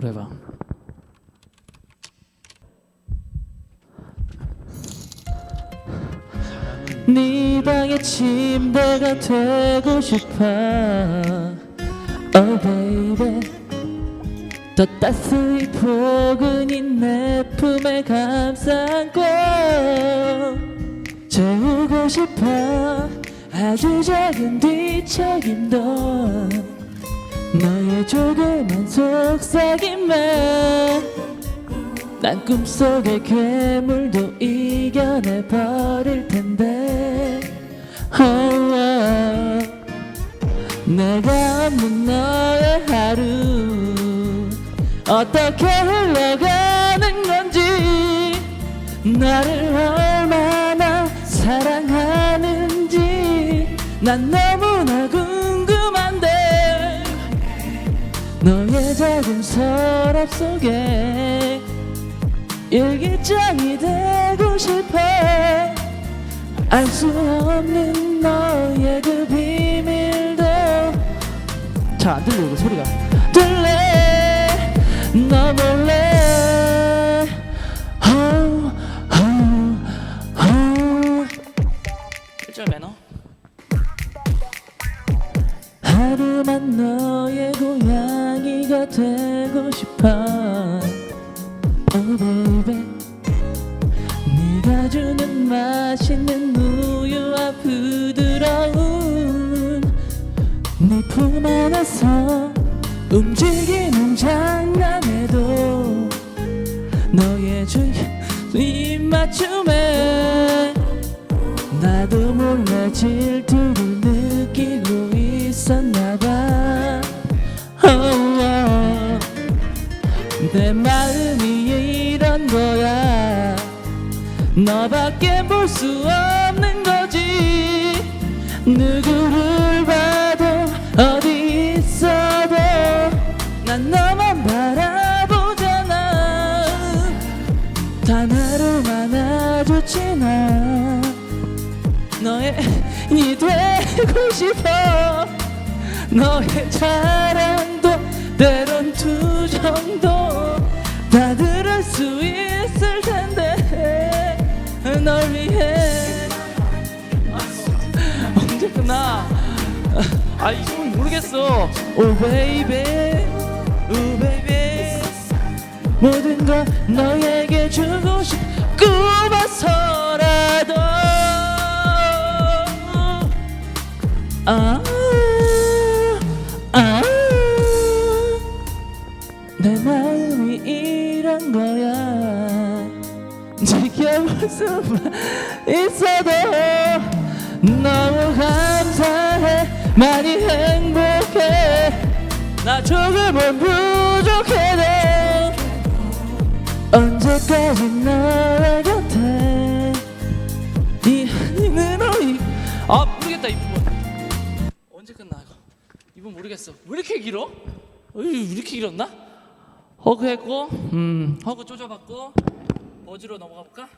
노래방. 네 방의 침대가 되고 싶어. Oh baby. 더 따스히 포근히 내 품에 감싸 안고 재우고 싶어. 아주 작은 뒤척임도 너의 조그만 속삭임에 난 꿈속의 괴물도 이겨내 버릴 텐데 oh, oh. 내가 없는 너의 하루 어떻게 흘러가는 건지 나를 얼마나 사랑하는지 난 너무 너의 작은 서랍 속에 일기장이 되고 싶어. 알 수 없는 너의 그 비밀도. 잘 안 들려 이거 소리가. 들래? 너 몰래? oh, oh, oh. 1절 매너? 하루만 너의 고양 이가 되고 싶어 Oh baby 네가 주는 맛있는 우유와 부드러운 네 품 안에서 움직이는 장난에도 너의 주입 맞춤에 나도 몰래 질투를 느끼고 있었나봐. 내 마음이 이런 거야. 너밖에 볼 수 없는 거지. 누구를 봐도 어디 있어도 난 너만 바라보잖아. 단 하루만 아주 지 나 너의 이 되고 싶어. 너의 자랑도 때론 투정도 다 들을 수 있을 텐데 널 위해. 언제 끝나. 아이 곡은 모르겠어. 오 베이베 오 베이베 모든 걸 너에게 주고 싶 꿈어서라도. 아, 아, 수만 있어도 너무 감사해. 많이 행복해. 나 조금은 부족해도 언제까지 너의 곁에? 이 한인으로 이... 아 모르겠다 이 부분. 언제 끝나 이거? 이 부분 모르겠어. 왜 이렇게 길어? 어이, 왜 이렇게 길었나? 허그 했고 음 허그 쪼져봤고 버즈로 넘어가 볼까?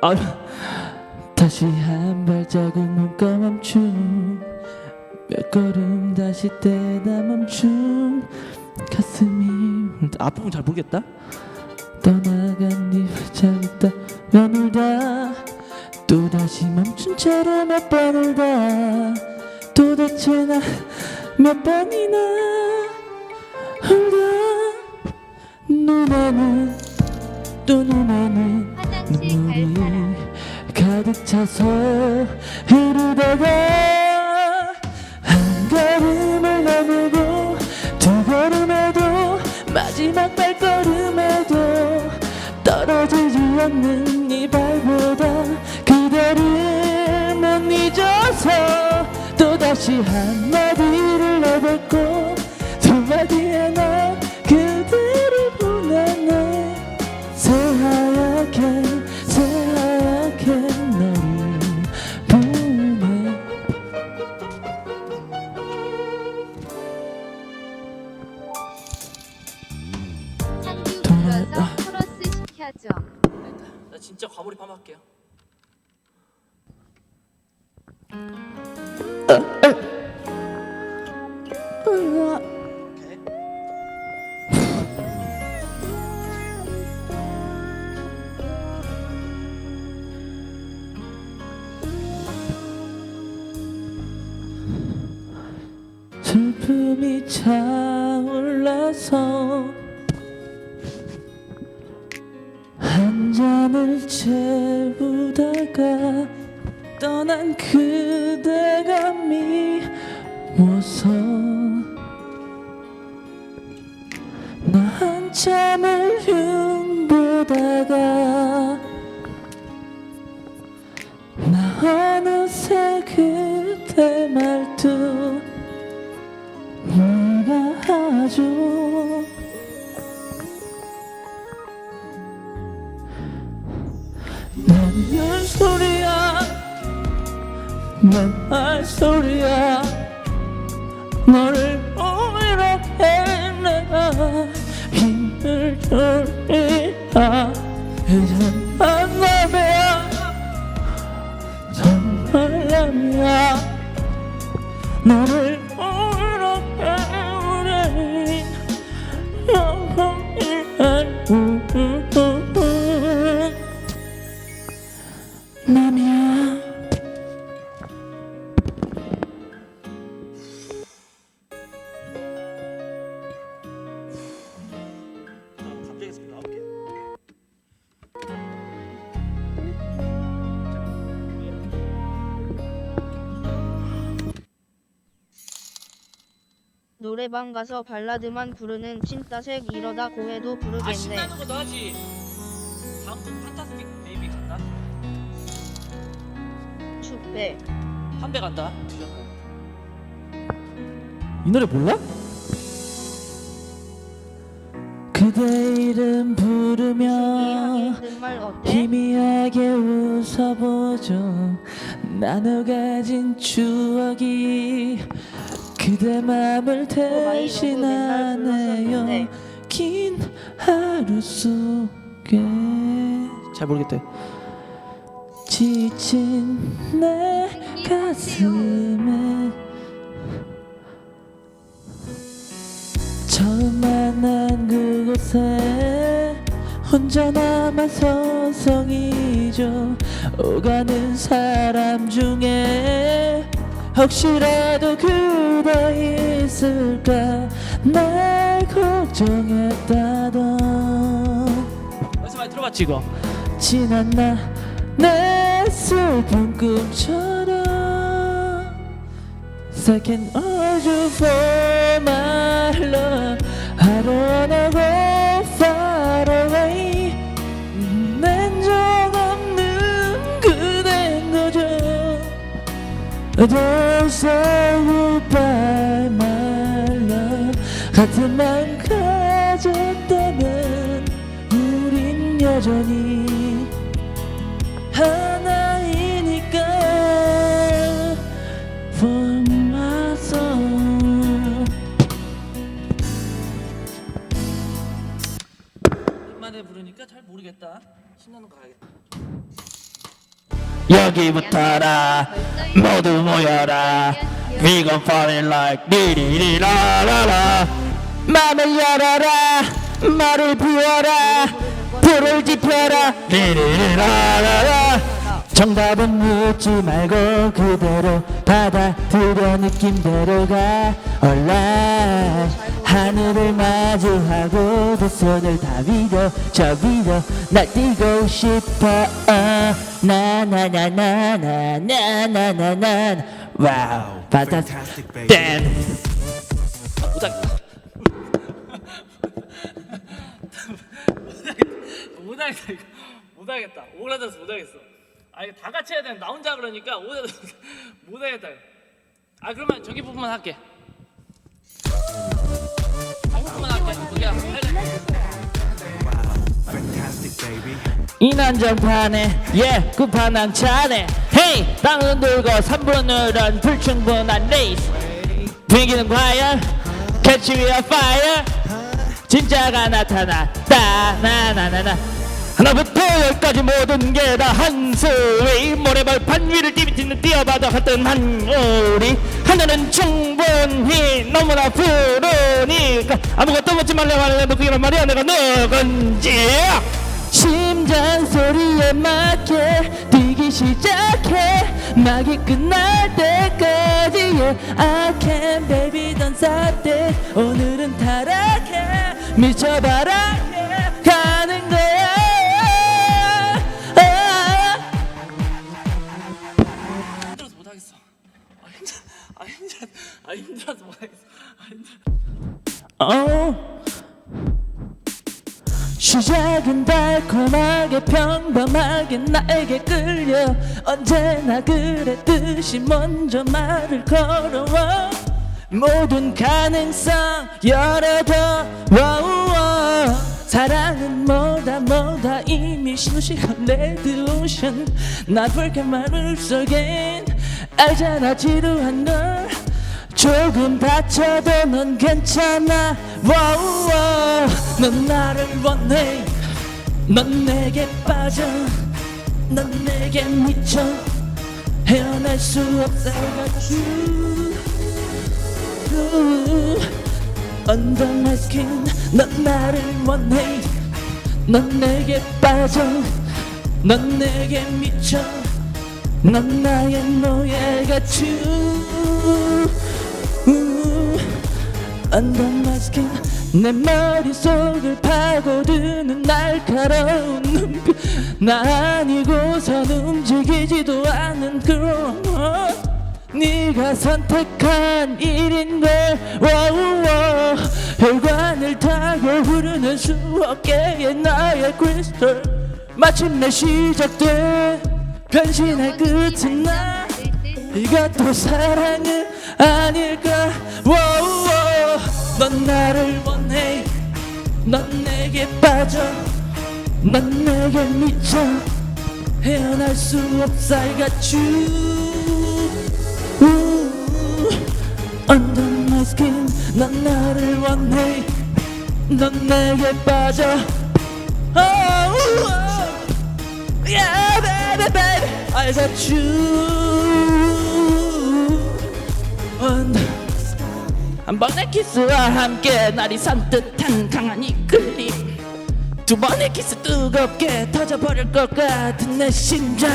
아, 다시 한 발자국 멈춰 멈춤 몇 걸음 다시 떼다 멈춤 가슴이 앞부분 잘 모르겠다. 떠나간 네 발자국 따라 울다 또다시 멈춘 채로 몇번 울다 도대체 나 몇 번이나 울다 눈에는 또 눈에는 눈물이 가득 차서 흐르다가 한 걸음을 넘고 두 걸음에도 마지막 발걸음에도 떨어지지 않는 이 발보다 잊어서 또다시 한마디를 내뱉고 두 마디의 나 그대를 보내네 새하얗게 새하얗게 너를 보내 상규 돌아- 불러서 아. 코러스 시켜줘 나 진짜 과몰입 한번 할게요. 슬픔이 차올라서 한 잔을 채우다가 떠난 그대가 미워서 나 한참을 흉보다가 나 어느새 그대 말 I saw the 노래방 가서 발라드만 부르는 찐따색 이러다 고해도 아 부르겠네. 신나는 것도 하지 다음 주 판타스틱 베이비 간다 축배. 한대 간다 이 노래 몰라? 그대 이름 부르며 이하기 힘든 말 어때? 희미하게 웃어보죠 나눠 가진 추억이 그대 맘을 어, 대신하네요. 긴 하루 속에 잘 모르겠대. 지친 내 가슴에 처음 만난 그곳에 혼자 남아 서성이죠. 오가는 사람 중에 혹시라도 그대 있을까 날 걱정했다던 어디서 많이 들어봤지 이거? 지난 날내 슬픈 꿈처럼 Second urge for my love I don't wanna go far away. 낸적 없 Don't say goodbye my love 같은 마음 가졌다면 우린 여전히 하나이니까. For my soul 오랜만에 부르니까 잘 모르겠다. 신나는 거 가야겠다 여기부터라. 모두 모여라. We gon' fall in like 리리리라라라. 맘을 열어라. 말을 비워라. 불을 지펴라. 리리리라라라 정답은 묻지 말고 그대로 받아들여 느낌대로 가 Alright. 하늘을 마주하고 두 손을 다 위로 저 위로 날뛰고 싶어. 나나나나나나나나나 와우 fantastic 댄 못하겠다 못하겠다. 이거 못하겠다. 오그라져서 못하겠어 아 이거 다 같이 해야 되는 나 혼자 그러니까 오그라져서 못하겠다. 이거. 아 그러면 저기 부분만 할게. 한 부분만 할게. 거기 할래 이 난장판에 예 끝판왕 차네 헤이 땅은 돌고 3분은 불충분한 레이스. 분위기는 과연 me on fire. 진짜가 나타났다. 나나나나 하나부터 열까지 모든 게 다 한수위 모래벌판 위를 뛰비티는 뛰어봐도 같은 한우리. 하늘은 충분히 너무나 푸르니까 아무것도 묻지 말래 말래 누구란 말이야. 내가 누군지. 심장 소리에 맞게 뛰기 시작해. 막이 끝날 때까지 yeah. I can baby don't stop it. 오늘은 타락해. 미쳐봐라 어. 시작은 달콤하게 평범하게 나에게 끌려. 언제나 그랬듯이 먼저 말을 걸어와. 모든 가능성 열어둬. 와우와. 사랑은 뭐다 뭐다. 이미 실시간 레드 오션. 나쁠게 말을 쏘긴 알잖아 지루한 걸 조금 다쳐도 넌 괜찮아. 와우와 넌 나를 원해. 넌 내게 빠져. 넌 내게 미쳐. 헤어날 수 없어. Under my skin 넌 나를 원해. 넌 내게 빠져. 넌 내게 미쳐. 넌 나의 노예가 주 Under my skin 내 머릿속을 파고드는 날카로운 눈빛. 나 아니고선 움직이지도 않는 그런 네가 선택한 일인데 와우 와 혈관을 타고 흐르는 수억 개의 나의 크리스탈 마침내 시작돼. 변신의 끝은 나. 이것도 사랑은 아닐까? 와우와 넌 나를 원해 넌 내게 빠져 넌 내게 미쳐 헤어날 수 없어 I got you Under my skin 넌 나를 원해 넌 내게 빠져 oh, oh. Yeah baby baby I got you Under 한 번의 키스와 함께 날이 산뜻한 강한 이끌림 두 번의 키스 뜨겁게 터져버릴 것 같은 내 심장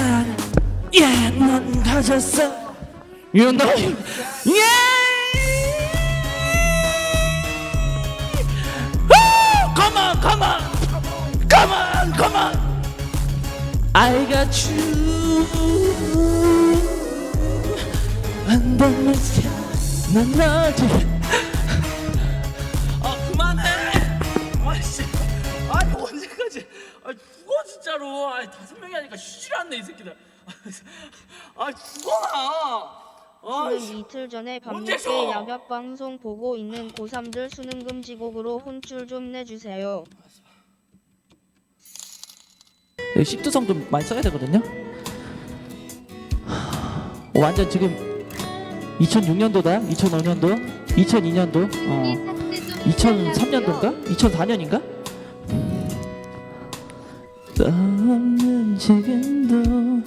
Yeah 넌 가졌어 You know. Yeah Woo! Come on come on Come on come on I got you my skin 난 너지 진짜로. 아 다섯 명이 하니까 쉬질 않네 이 새끼들. 아 죽어라. 저는 아씨. 이틀 전에 언제 밤늦게 줘? 야벽 방송 보고 있는 고3들 수능 금지곡으로 혼쭐 좀 내주세요. 십두성 좀 많이 써야 되거든요. 어, 완전 지금 2006년도다, 2005년도, 2002년도, 어, 2003년도인가, 2004년인가? 없는 지금도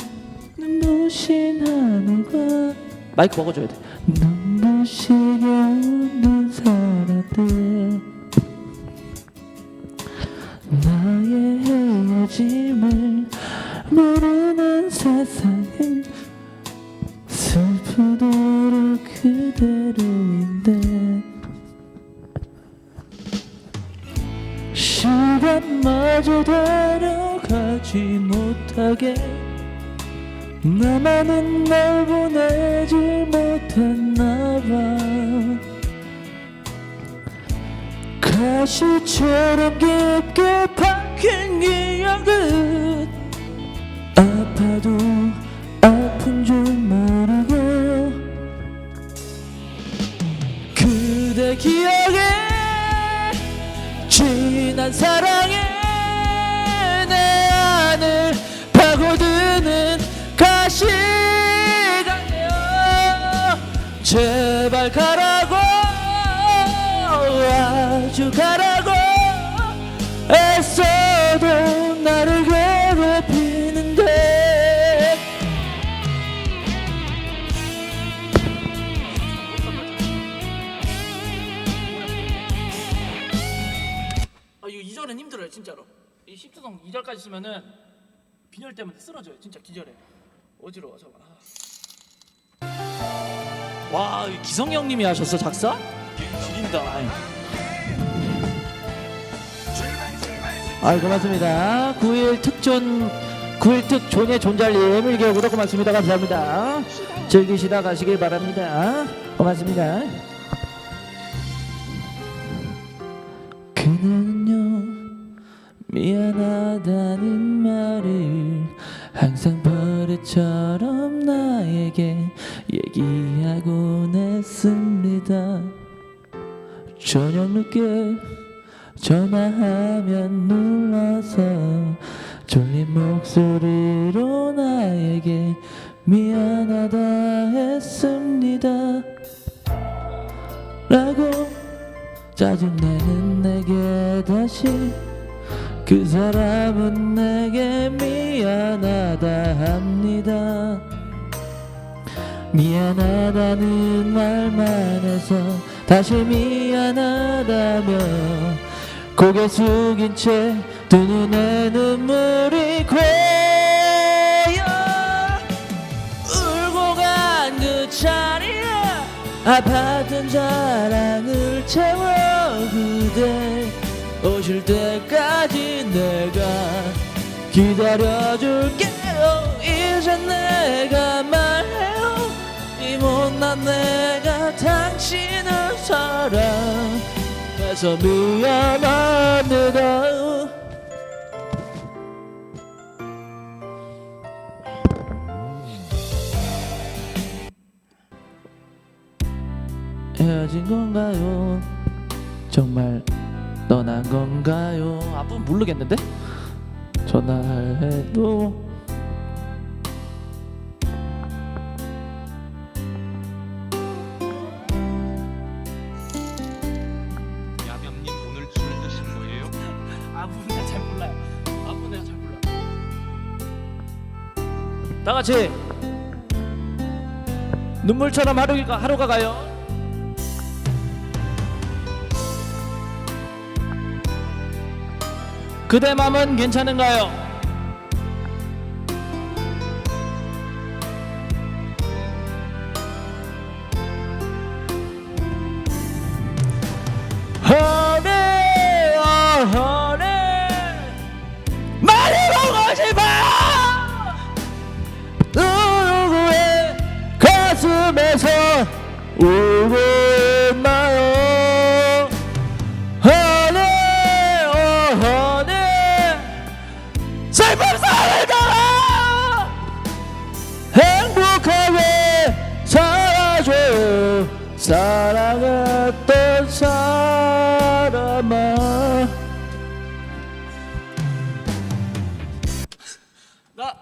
눈부신 하늘과 마이크 먹어줘야 돼. 눈부시게 웃는 사람들. 가시처럼 깊게 박힌 기억은 아파도 2절까지 쓰면은 빈혈 때문에 쓰러져요 진짜 기절해 어지러워 저거. 아. 와 이거 기성이 형님이 하셨어 작사? 지린다. 아 고맙습니다. 9일 특존 9일 특존의 존잘님 1개월구독 고맙습니다. 감사합니다. 즐기시다 가시길 바랍니다. 고맙습니다. 그녀는요 미안하다는 말을 항상 버릇처럼 나에게 얘기하곤 했습니다. 저녁 늦게 전화하면 눌러서 졸린 목소리로 나에게 미안하다 했습니다. 라고 짜증내는 내게 다시 그 사람은 내게 미안하다 합니다. 미안하다는 말만 해서 다시 미안하다며 고개 숙인 채 두 눈에 눈물이 고여 울고 간 그 자리에 아팠던 자랑을 채워 그대 오실 때까지 내가 기다려줄게요. 이제 내가 말해요. 이 못난 내가 당신을 사랑해서 미안합니다 헤어진 건가요? 정말 떠난 건가요? 앞은 모르겠는데? 전화해도 야병님 오늘 술 드신 거예요? 아부 내가 잘 몰라요 아부 내가 잘 몰라 다 같이 눈물처럼 하루가 하루가 가요. 그대 맘은 괜찮은가요? 사랑했던 사람아 나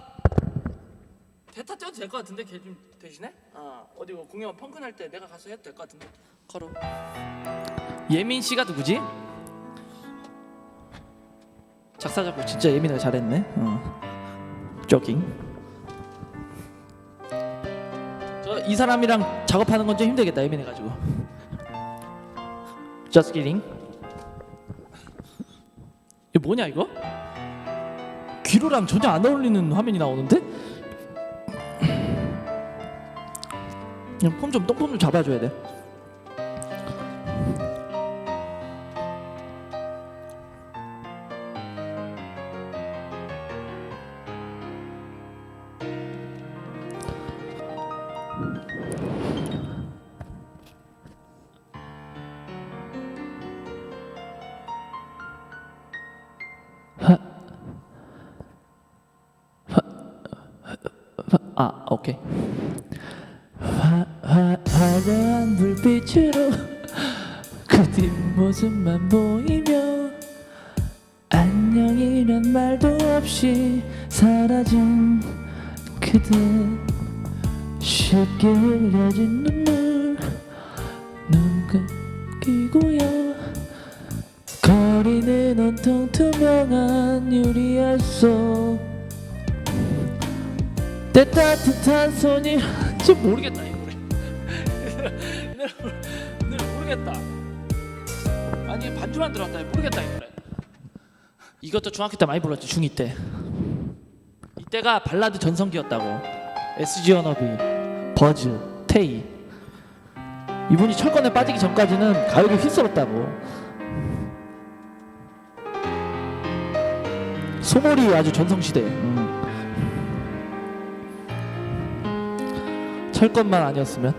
대타 떼도 될 것 같은데 걔 좀 대신에? 어 어디 뭐 공연 펑크 날 때 내가 가서 해도 될 것 같은데 걸어 예민 씨가 누구지? 작사 작곡 진짜 예민이가 잘했네 어. 조깅 저 이 사람이랑 작업하는 건 좀 힘들겠다 예민해가지고 Just kidding 이거 뭐냐 이거? 귀로랑 전혀 안 어울리는 화면이 나오는데? 그냥 폼좀 똥폼 좀 잡아줘야 돼. 오케이. 화, 화, 화려한 불빛으로 그 뒷모습만 보이며 안녕이란 말도 없이 사라진 그대 쉽게 흘려진 눈물 눈 감기고요 거리는 온통 투명한 유리알 속 내 따뜻한 손이 지금 모르겠다 이 노래. 노래 모르겠다. 아니 반주만 들었다. 모르겠다 이 노래. 이것도 중학교 때 많이 불렀지 중2 때. 이때가 발라드 전성기였다고. SG 워너비 버즈 테이. 이분이 철권에 빠지기 전까지는 가요를 휩쓸었다고. 소몰이 아주 전성시대. 음. 철권만 아니었으면.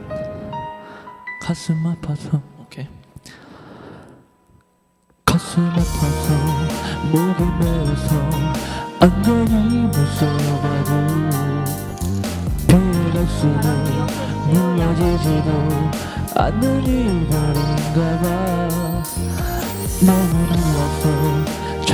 가슴 아파서. 오케이. 가슴 아파서 목을 메서 안전히 무서워가고 피해갈 수는 눌러지지도 않는 이별인가 봐 너무 놀라서